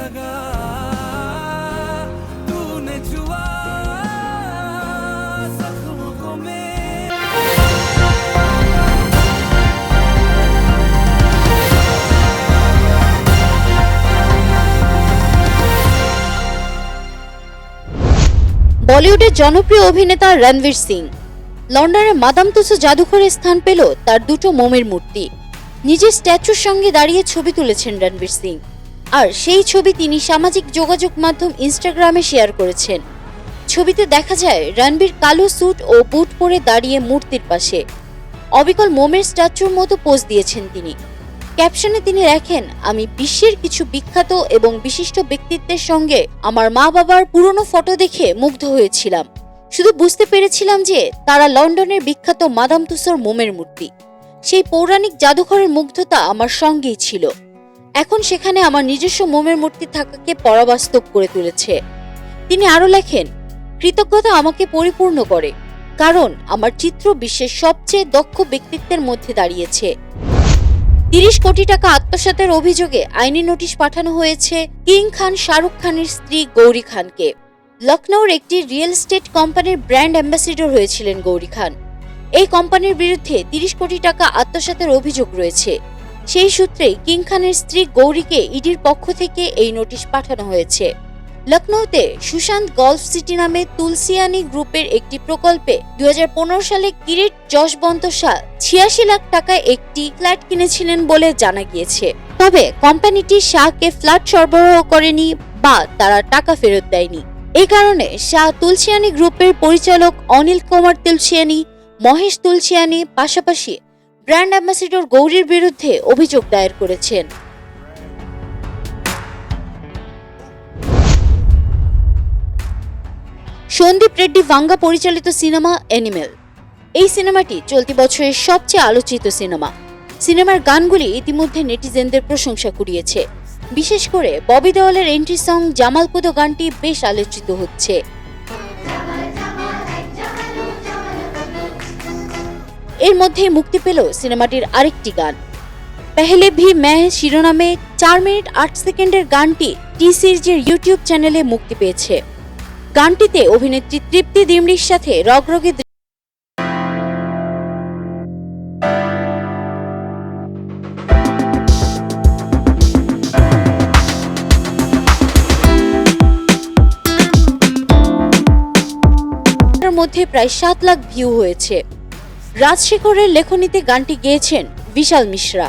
लगा तूने छुआ जख्मों को मेरे বলিউডের জনপ্রিয় অভিনেতা রণবীর সিং লন্ডনের মাদাম তুসো জাদুঘরে স্থান পেল তার দুটো মোমের মূর্তি নিজের স্ট্যাচুর সঙ্গে দাঁড়িয়ে ছবি তুলেছেন রণবীর সিং আর সেই ছবি তিনি সামাজিক যোগাযোগ মাধ্যম ইনস্টাগ্রামে শেয়ার করেছেন। ছবিতে দেখা যায়, রণবীর কালো স্যুট ও বুট পরে দাঁড়িয়ে মূর্তির পাশে। অবিকল মোমের স্ট্যাচুর মতো পোজ দিয়েছেন তিনি। ক্যাপশনে তিনি লেখেন, আমি বিশ্বের কিছু বিখ্যাত এবং বিশিষ্ট ব্যক্তিত্বের সঙ্গে আমার মা বাবার পুরনো ফটো দেখে মুগ্ধ হয়েছিলাম। শুধু বুঝতে পেরেছিলাম যে তারা লন্ডনের বিখ্যাত মাদাম তুসোর মোমের মূর্তি। সেই পৌরাণিক জাদুঘরের মুগ্ধতা আমার সঙ্গেই ছিল। এখন সেখানে আমার নিজস্ব মোমের মূর্তি থাকাকে পরাবাস্তব করে তুলেছে। তিনি আরও লেখেন, কৃতজ্ঞতা আমাকে পরিপূর্ণ করে, কারণ আমার চিত্র বিশ্বের সবচেয়ে দক্ষ ব্যক্তিত্বের মধ্যে দাঁড়িয়েছে। তিরিশ কোটি টাকা আত্মসাতের অভিযোগে আইনি নোটিশ পাঠানো হয়েছে কিং খান শাহরুখ খানের স্ত্রী গৌরী খানকে। লখনৌর একটি রিয়েল এস্টেট কোম্পানির ব্র্যান্ড অ্যাম্বাসিডর হয়েছিলেন গৌরী খান। এই কোম্পানির বিরুদ্ধে তিরিশ কোটি টাকা আত্মসাতের অভিযোগ রয়েছে। সেই সূত্রে কিং খানের স্ত্রী গৌরীকে ইডির পক্ষ থেকে এই নোটিশ পাঠানো হয়েছে। লখনৌতে সুশান্ত গলফ সিটি নামে তুলসিয়ানি গ্রুপের একটি প্রকল্পে দুই সালে কিরিট যশবন্ত শাহ ছিয়াশি লাখ টাকায় একটি ফ্ল্যাট কিনেছিলেন বলে জানা গিয়েছে। তবে কোম্পানিটি শাহকে ফ্ল্যাট সরবরাহ করেনি বা তারা টাকা ফেরত দেয়নি। এ কারণে শাহ তুলসিয়ানি গ্রুপের পরিচালক অনিল কুমার তুলসিয়ানি, মহেশ তুলসিয়ানি পাশাপাশি ব্র্যান্ড অ্যাম্বাসিডর গৌরীর বিরুদ্ধে অভিযোগ দায়ের করেছেন। সন্দীপ রেড্ডি, ভাঙ্গা পরিচালিত সিনেমা অ্যানিমেল। এই সিনেমাটি চলতি বছরের সবচেয়ে আলোচিত সিনেমা। সিনেমার গানগুলি ইতিমধ্যে নেটিজেনদের প্রশংসা কুড়িয়েছে। বিশেষ করে ববি দেওয়ালের এন্ট্রি সং জামালকুদো গানটি বেশ আলোচিত হচ্ছে। এর মধ্যে মুক্তি পেল সিনেমাটির আরেকটি গান। পেহলে ভি ম্যায় শিরোনামে চার মিনিট আট সেকেন্ডের গানটি টি সিরিজের ইউটিউব চ্যানেলে মুক্তি পেয়েছে। গানটিতে অভিনেত্রী তৃপ্তি দিমড়ির সাথে রগরগে মধ্যে প্রায় সাত লাখ ভিউ হয়েছে। রাজশেখরের লেখনীতে গানটি গেয়েছেন বিশাল মিশ্রা।